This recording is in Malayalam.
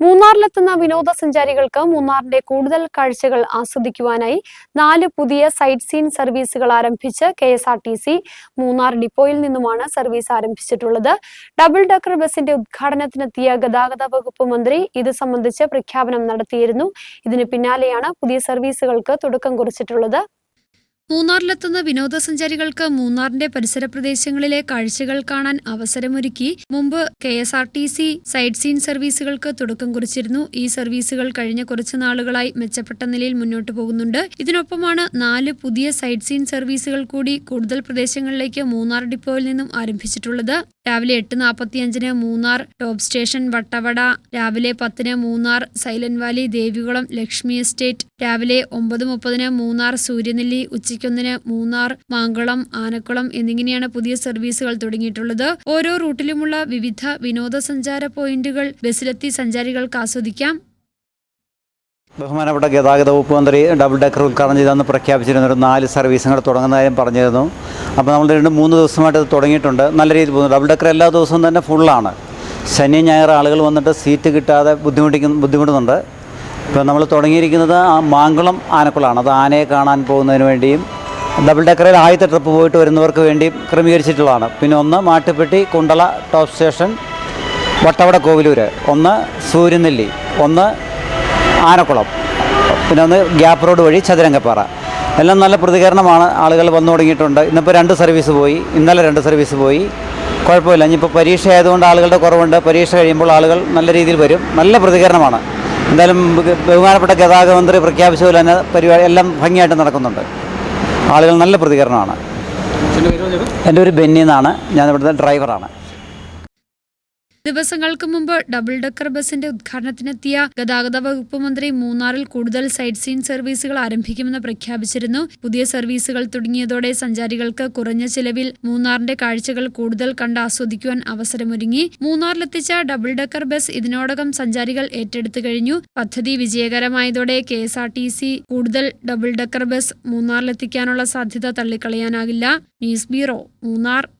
മൂന്നാറിലെത്തുന്ന വിനോദസഞ്ചാരികൾക്ക് മൂന്നാറിന്റെ കൂടുതൽ കാഴ്ചകൾ ആസ്വദിക്കുവാനായി നാല് പുതിയ സൈറ്റ് സീൻ സർവീസുകൾ ആരംഭിച്ച് K S R T C Munnar ഡിപ്പോയിൽ നിന്നുമാണ് സർവീസ് ആരംഭിച്ചിട്ടുള്ളത്. ഡബിൾ ഡക്കർ ബസിന്റെ ഉദ്ഘാടനത്തിനെത്തിയ ഗതാഗത വകുപ്പ് മന്ത്രി ഇത് സംബന്ധിച്ച് പ്രഖ്യാപനം നടത്തിയിരുന്നു. ഇതിന് പിന്നാലെയാണ് പുതിയ സർവീസുകൾക്ക് തുടക്കം കുറിച്ചിട്ടുള്ളത്. മൂന്നാറിലെത്തുന്ന വിനോദസഞ്ചാരികൾക്ക് മൂന്നാറിന്റെ പരിസര പ്രദേശങ്ങളിലെ കാഴ്ചകൾ കാണാൻ അവസരമൊരുക്കി. മുമ്പ് K S R T C sight seen സർവീസുകൾക്ക് തുടക്കം കുറിച്ചിരുന്നു. ഈ സർവീസുകൾ കഴിഞ്ഞ കുറച്ചു നാളുകളായി മെച്ചപ്പെട്ട നിലയിൽ മുന്നോട്ട് പോകുന്നുണ്ട്. ഇതിനൊപ്പമാണ് നാല് പുതിയ സൈറ്റ് സീൻ സർവീസുകൾ കൂടി കൂടുതൽ പ്രദേശങ്ങളിലേക്ക് മൂന്നാർ ഡിപ്പോയിൽ നിന്നും ആരംഭിച്ചിട്ടുള്ളത്. രാവിലെ എട്ട് നാൽപ്പത്തിയഞ്ചിന് മൂന്നാർ ടോപ്പ് സ്റ്റേഷൻ വട്ടവട രാവിലെ പത്തിന് Munnar Silent Valley Devikulam Lakshmi estate രാവിലെ ഒമ്പത് മുപ്പതിന് മൂന്നാർ സൂര്യനെല്ലി ഉച്ചയ്ക്കൊന്നിന് മൂന്നാർ മാങ്കുളം ആനക്കുളം എന്നിങ്ങനെയാണ് പുതിയ സർവീസുകൾ തുടങ്ങിയിട്ടുള്ളത്. ഓരോ റൂട്ടിലുമുള്ള വിവിധ വിനോദസഞ്ചാര പോയിന്റുകൾ ബസ്സിലെത്തി സഞ്ചാരികൾക്ക് ആസ്വദിക്കാം. ബഹുമാനപ്പെട്ട ഗതാഗത വകുപ്പ് മന്ത്രി ഡബിൾ ഡെക്കർ ഉദ്ഘാടനം ചെയ്തെന്ന് പ്രഖ്യാപിച്ചിരുന്ന ഒരു നാല് സർവീസുകൾ കാര്യം പറഞ്ഞിരുന്നു. അപ്പോൾ നമ്മൾ രണ്ട് മൂന്ന് ദിവസമായിട്ട് ഇത് തുടങ്ങിയിട്ടുണ്ട്. നല്ല രീതിയിൽ പോകുന്നു. ഡബിൾ ഡെക്കർ എല്ലാ ദിവസവും തന്നെ ഫുള്ളാണ്. ശനി ഞായർ ആളുകൾ വന്നിട്ട് സീറ്റ് കിട്ടാതെ ബുദ്ധിമുട്ടിക്കുന്ന ബുദ്ധിമുട്ടുന്നുണ്ട്. ഇപ്പോൾ നമ്മൾ തുടങ്ങിയിരിക്കുന്നത് ആ മാങ്കുളം ആനക്കുളമാണ് അത് ആനയെ കാണാൻ പോകുന്നതിന് വേണ്ടിയും ഡബിൾ ഡെക്കറിൽ ആദ്യത്തെ ട്രിപ്പ് പോയിട്ട് വരുന്നവർക്ക് വേണ്ടി ക്രമീകരിച്ചിട്ടുള്ളതാണ്. പിന്നെ ഒന്ന് മാട്ടുപ്പെട്ടി കുണ്ടള ടോപ്പ് സ്റ്റേഷൻ വട്ടവട കോവിലൂർ ഒന്ന് സൂര്യനെല്ലി. ഒന്ന് ആനക്കുളം. പിന്നെ ഒന്ന് ഗ്യാപ്പ് റോഡ് വഴി ചതുരംഗപ്പാറ. എല്ലാം നല്ല പ്രതികരണമാണ്. ആളുകൾ വന്നു തുടങ്ങിയിട്ടുണ്ട്. ഇന്നിപ്പോൾ രണ്ട് സർവീസ് പോയി. ഇന്നലെ രണ്ട് സർവീസ് പോയി. കുഴപ്പമില്ല. ഇനിയിപ്പോൾ പരീക്ഷ ആയതുകൊണ്ട് ആളുകളുടെ കുറവുണ്ട്. പരീക്ഷ കഴിയുമ്പോൾ ആളുകൾ നല്ല രീതിയിൽ വരും. നല്ല പ്രതികരണമാണ്. എന്തായാലും ബഹു- ബഹുമാനപ്പെട്ട ഗതാഗത മന്ത്രി പ്രഖ്യാപിച്ച പോലെ തന്നെ പരിപാടി എല്ലാം ഭംഗിയായിട്ട് നടക്കുന്നുണ്ട്. ആളുകൾ നല്ല പ്രതികരണമാണ്. എന്റെ ഒരു ബെന്നി എന്നാണ്. ഞാൻ ഇവിടുത്തെ ഡ്രൈവറാണ്. ദിവസങ്ങൾക്ക് മുമ്പ് ഡബിൾ ഡെക്കർ ബസിന്റെ ഉദ്ഘാടനത്തിനെത്തിയ ഗതാഗത വകുപ്പ് മന്ത്രി മൂന്നാറിൽ കൂടുതൽ സൈറ്റ് സീൻ സർവീസുകൾ ആരംഭിക്കുമെന്ന് പ്രഖ്യാപിച്ചിരുന്നു. പുതിയ സർവീസുകൾ തുടങ്ങിയതോടെ സഞ്ചാരികൾക്ക് കുറഞ്ഞ ചിലവിൽ മൂന്നാറിന്റെ കാഴ്ചകൾ കൂടുതൽ കണ്ട് ആസ്വദിക്കുവാൻ അവസരമൊരുങ്ങി. മൂന്നാറിലെത്തിച്ച ഡബിൾ ഡെക്കർ ബസ് ഇതിനോടകം സഞ്ചാരികൾ ഏറ്റെടുത്തു കഴിഞ്ഞു. പദ്ധതി വിജയകരമായതോടെ K S R T C കൂടുതൽ ഡബിൾ ഡെക്കർ ബസ് മൂന്നാറിലെത്തിക്കാനുള്ള സാധ്യത തള്ളിക്കളയാനാകില്ല. News bureau Munnar.